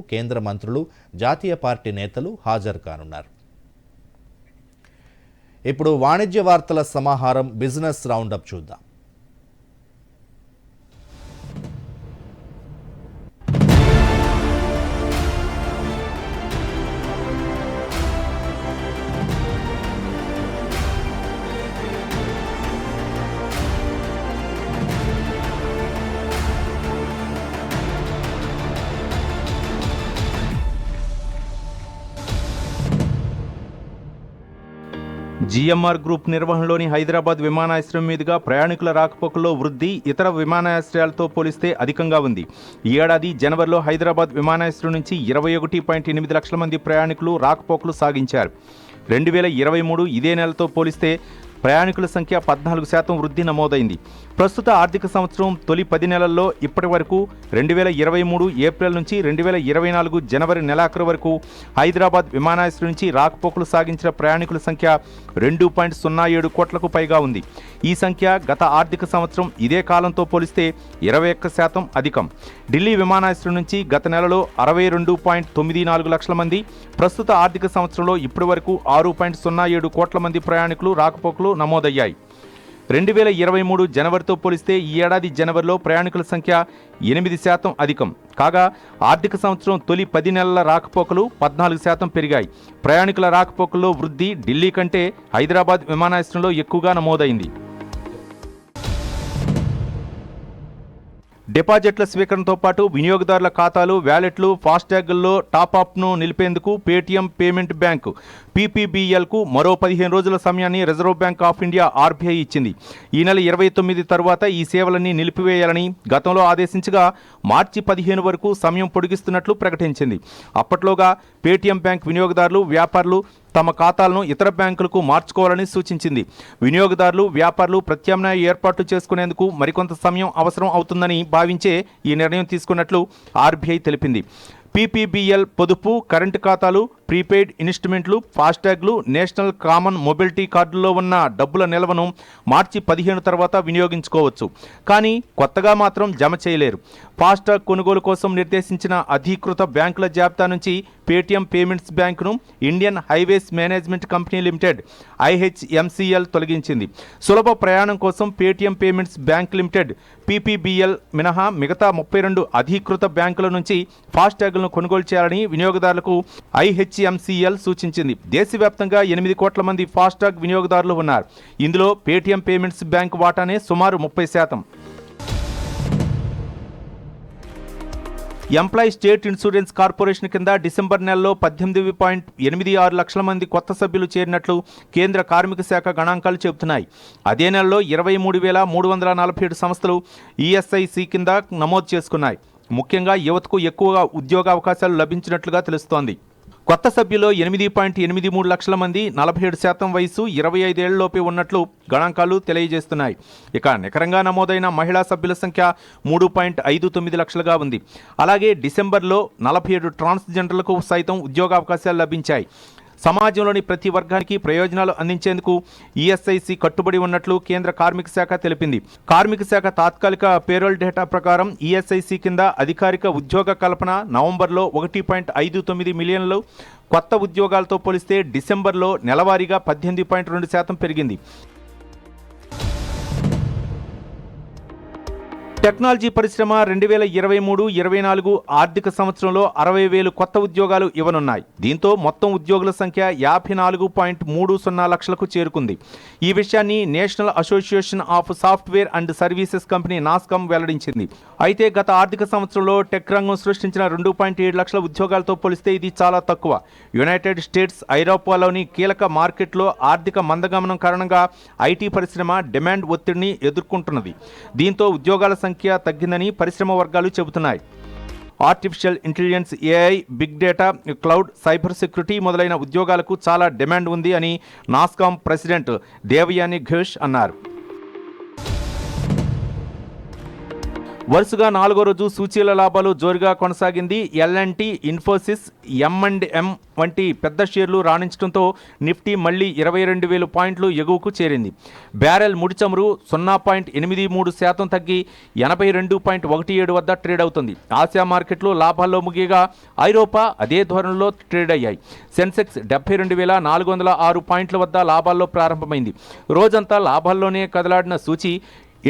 కేంద్ర మంత్రులు జాతీయ పార్టీ నేతలు హాజరు కానున్నారు. ఇప్పుడు వాణిజ్య వార్తల సమాహారం బిజినెస్ రౌండప్ చూద్దాం. జీఎంఆర్ గ్రూప్ నిర్వహణలోని హైదరాబాద్ విమానాశ్రయం మీదుగా ప్రయాణికుల రాకపోకల్లో వృద్ధి ఇతర విమానాశ్రయాలతో పోలిస్తే అధికంగా ఉంది. ఈ ఏడాది జనవరిలో హైదరాబాద్ విమానాశ్రయం నుంచి ఇరవై ఒకటి పాయింట్ ఎనిమిది లక్షల మంది ప్రయాణికులు రాకపోకలు సాగించారు. రెండు వేల ఇరవై మూడు ఇదే నెలతో పోలిస్తే ప్రయాణికుల సంఖ్య పద్నాలుగు శాతం వృద్ధి నమోదైంది. ప్రస్తుత ఆర్థిక సంవత్సరం తొలి పది నెలల్లో ఇప్పటి వరకు రెండు వేల ఇరవై మూడు ఏప్రిల్ నుంచి రెండు వేల ఇరవై నాలుగు జనవరి నెలాఖరు వరకు హైదరాబాద్ విమానాశ్రయం నుంచి రాకపోకలు సాగించిన ప్రయాణికుల సంఖ్య రెండు పాయింట్ సున్నా ఏడు కోట్లకు పైగా ఉంది. ఈ సంఖ్య గత ఆర్థిక సంవత్సరం ఇదే కాలంతో పోలిస్తే ఇరవై ఒక్క శాతం అధికం. ఢిల్లీ విమానాశ్రయం నుంచి గత నెలలో అరవై రెండు పాయింట్ తొమ్మిది నాలుగు లక్షల మంది ప్రస్తుత ఆర్థిక సంవత్సరంలో ఇప్పటి వరకు ఆరు పాయింట్ సున్నా ఏడు కోట్ల మంది ప్రయాణికులు రాకపోకలు నమోదయ్యాయి. రెండు వేల ఇరవై మూడు జనవరితో పోలిస్తే ఈ ఏడాది జనవరిలో ప్రయాణికుల సంఖ్య ఎనిమిది శాతం అధికం. కాగా ఆర్థిక సంవత్సరం తొలి పది నెలల రాకపోకలు పద్నాలుగు శాతం పెరిగాయి. ప్రయాణికుల రాకపోకల్లో వృద్ధి ఢిల్లీ కంటే హైదరాబాద్ విమానాశ్రయంలో ఎక్కువగా నమోదైంది. డిపాజిట్ల స్వీకరణతో పాటు వినియోగదారుల ఖాతాలు వ్యాలెట్లు ఫాస్టాగ్ల్లో టాప్అప్ను నిలిపేందుకు పేటీఎం పేమెంట్ బ్యాంక్ పీపీబీఎల్కు మరో పదిహేను రోజుల సమయాన్ని Reserve Bank of India RBI ఇచ్చింది. ఈ నెల ఇరవై తొమ్మిది తర్వాత ఈ సేవలన్నీ నిలిపివేయాలని గతంలో ఆదేశించగా మార్చి పదిహేను వరకు సమయం పొడిగిస్తున్నట్లు ప్రకటించింది. అప్పట్లోగా పేటీఎం బ్యాంక్ వినియోగదారులు వ్యాపారులు తమ ఖాతాలను ఇతర బ్యాంకులకు మార్చుకోవాలని సూచించింది. వినియోగదారులు వ్యాపారులు ప్రత్యామ్నాయ ఏర్పాట్లు చేసుకునేందుకు మరికొంత సమయం అవసరం అవుతుందని భావించే ఈ నిర్ణయం తీసుకున్నట్లు ఆర్బీఐ తెలిపింది. పీపీబీఎల్ పొదుపు కరెంటు ఖాతాలు ప్రీపెయిడ్ ఇన్స్ట్రుమెంట్లు ఫాస్టాగ్లు నేషనల్ కామన్ మొబిలిటీ కార్డుల్లో ఉన్న డబ్బుల నిల్వను మార్చి పదిహేను తర్వాత వినియోగించుకోవచ్చు. కానీ కొత్తగా మాత్రం జమ చేయలేరు. ఫాస్టాగ్ కొనుగోలు కోసం నిర్దేశించిన అధీకృత బ్యాంకుల జాబితా నుంచి పేటీఎం పేమెంట్స్ బ్యాంకును Indian Highways Management Company Limited IHMCL తొలగించింది. సులభ ప్రయాణం కోసం Paytm Payments Bank Limited PPBL మినహా మిగతా ముప్పై రెండు అధీకృత బ్యాంకుల నుంచి ఫాస్టాగ్లను కొనుగోలు చేయాలని వినియోగదారులకు ఐహెచ్ఎంసీఎల్ సూచించింది. దేశవ్యాప్తంగా ఎనిమిది కోట్ల మంది ఫాస్టాగ్ వినియోగదారులు ఉన్నారు. ఇందులో పేటీఎం పేమెంట్స్ బ్యాంక్ వాటానే సుమారు ముప్పై శాతం. ఎంప్లాయీ స్టేట్ ఇన్సూరెన్స్ కార్పొరేషన్ కింద డిసెంబర్ నెలలో పద్దెనిమిది పాయింట్ ఎనిమిది ఆరు లక్షల మంది కొత్త సభ్యులు చేరినట్లు కేంద్ర కార్మిక శాఖ గణాంకాలు చెబుతున్నాయి. అదే నెలలో ఇరవై మూడు వేల మూడు వందల నలభై ఏడు సంస్థలు ఈఎస్ఐసి కింద నమోదు చేసుకున్నాయి. ముఖ్యంగా యువతకు ఎక్కువగా ఉద్యోగ అవకాశాలు లభించినట్లుగా తెలుస్తోంది. కొత్త సభ్యులు ఎనిమిది పాయింట్ ఎనిమిది మూడు లక్షల మంది నలభై ఏడు శాతం వయసు ఇరవై ఐదేళ్ళలోపే ఉన్నట్లు గణాంకాలు తెలియజేస్తున్నాయి. ఇక నికరంగా నమోదైన మహిళా సభ్యుల సంఖ్య మూడు పాయింట్ ఐదు తొమ్మిది లక్షలుగా ఉంది. అలాగే డిసెంబర్లో నలభై ఏడు ట్రాన్స్జెండర్లకు సైతం ఉద్యోగావకాశాలు లభించాయి. సమాజంలోని ప్రతి వర్గానికి ప్రయోజనాలు అందించేందుకు ఈఎస్ఐసి కట్టుబడి ఉన్నట్లు కేంద్ర కార్మిక శాఖ తెలిపింది. కార్మిక శాఖ తాత్కాలిక పేరోల్ డేటా ప్రకారం ఈఎస్ఐసి కింద అధికారిక ఉద్యోగ కల్పన నవంబర్లో ఒకటి పాయింట్ ఐదు తొమ్మిది మిలియన్లు కొత్త ఉద్యోగాలతో పోలిస్తే డిసెంబర్లో నెలవారీగా పద్దెనిమిది పాయింట్ రెండు శాతం పెరిగింది. టెక్నాలజీ పరిశ్రమ రెండు వేల ఇరవై మూడు ఇరవై నాలుగు ఆర్థిక సంవత్సరంలో అరవై వేలు కొత్త ఉద్యోగాలు ఇవ్వనున్నాయి. దీంతో మొత్తం ఉద్యోగుల సంఖ్య యాభై నాలుగు పాయింట్ మూడు సున్నా లక్షలకు చేరుకుంది. ఈ విషయాన్ని National Association of Software and Services Company NASSCOM వెల్లడించింది. అయితే గత ఆర్థిక సంవత్సరంలో టెక్ రంగం సృష్టించిన రెండు పాయింట్ ఏడు లక్షల ఉద్యోగాలతో పోలిస్తే ఇది చాలా తక్కువ. యునైటెడ్ స్టేట్స్ ఐరోపాలోని కీలక మార్కెట్లో ఆర్థిక మందగమనం కారణంగా ఐటీ పరిశ్రమ డిమాండ్ ఒత్తిడిని ఎదుర్కొంటున్నది. దీంతో ఉద్యోగాల సంఖ్య తగ్గిందని పరిశ్రమ వర్గాలు చెబుతున్నాయి. Artificial intelligence AI big data cloud cyber security మొదలైన ఉద్యోగాలకు చాలా డిమాండ్ ఉంది అని నాస్కామ్ ప్రెసిడెంట్ దేవయాని ఘోష్ అన్నారు. వరుసగా నాలుగో రోజు సూచీల లాభాలు జోరుగా కొనసాగింది L&T Infosys M and M వంటి పెద్ద షేర్లు రాణించడంతో నిఫ్టీ మళ్ళీ ఇరవై రెండు వేల పాయింట్లు ఎగువకు చేరింది. బ్యారెల్ ముడి చమురు సున్నా పాయింట్ ఎనిమిది మూడు శాతం తగ్గి ఎనభై రెండు పాయింట్ ఒకటి ఏడు వద్ద ట్రేడ్ అవుతుంది. ఆసియా మార్కెట్లు లాభాల్లో ముగియగా ఐరోపా అదే ధోరణిలో ట్రేడ్ అయ్యాయి. సెన్సెక్స్ డెబ్బై రెండు వేల నాలుగు వందల ఆరు పాయింట్ల వద్ద లాభాల్లో ప్రారంభమైంది. రోజంతా లాభాల్లోనే కదలాడిన సూచి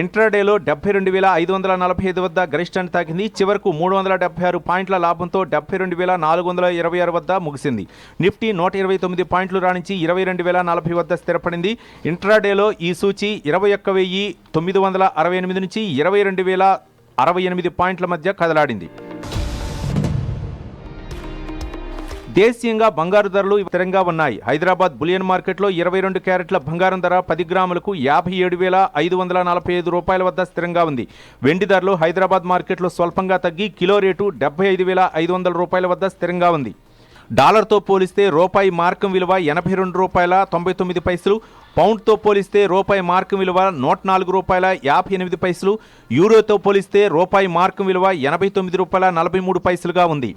ఇంట్రాడేలో డెబ్బై రెండు వేల ఐదు వందల నలభై ఐదు వద్ద గరిష్టాన్ని తాకింది. చివరకు మూడు వందల డెబ్బై ఆరు పాయింట్ల లాభంతో డెబ్బై రెండు వేల నాలుగు వందల ఇరవై ఆరు వద్ద ముగిసింది. నిఫ్టీ నూట ఇరవై తొమ్మిది పాయింట్లు రాణించి ఇరవై రెండు వేల నలభై వద్ద స్థిరపడింది. ఇంట్రాడేలో ఈ సూచి ఇరవై ఒక్క వెయ్యి తొమ్మిది వందల అరవై ఎనిమిది నుంచి ఇరవై రెండు వేల అరవై ఎనిమిది పాయింట్ల మధ్య కదలాడింది. దేశీయంగా బంగారు ధరలు స్థిరంగా ఉన్నాయి. హైదరాబాద్ బులియన్ మార్కెట్లో ఇరవై రెండు క్యారెట్ల బంగారం ధర పది గ్రాములకు యాభై ఏడు వేల ఐదు వందల నలభై ఐదు రూపాయల వద్ద స్థిరంగా ఉంది. వెండి ధరలు హైదరాబాద్ మార్కెట్లో స్వల్పంగా తగ్గి కిలో రేటు డెబ్బై ఐదు వేల ఐదు వందల రూపాయల వద్ద స్థిరంగా ఉంది. డాలర్తో పోలిస్తే రూపాయి మార్కం విలువ ఎనభై రెండు రూపాయల తొంభై తొమ్మిది పైసలు పౌండ్తో పోలిస్తే రూపాయి మార్కం విలువ నూట నాలుగు రూపాయల యాభై ఎనిమిది పైసలు యూరోతో పోలిస్తే రూపాయి మార్కం విలువ ఎనభై తొమ్మిది రూపాయల నలభై మూడు పైసలుగా ఉంది.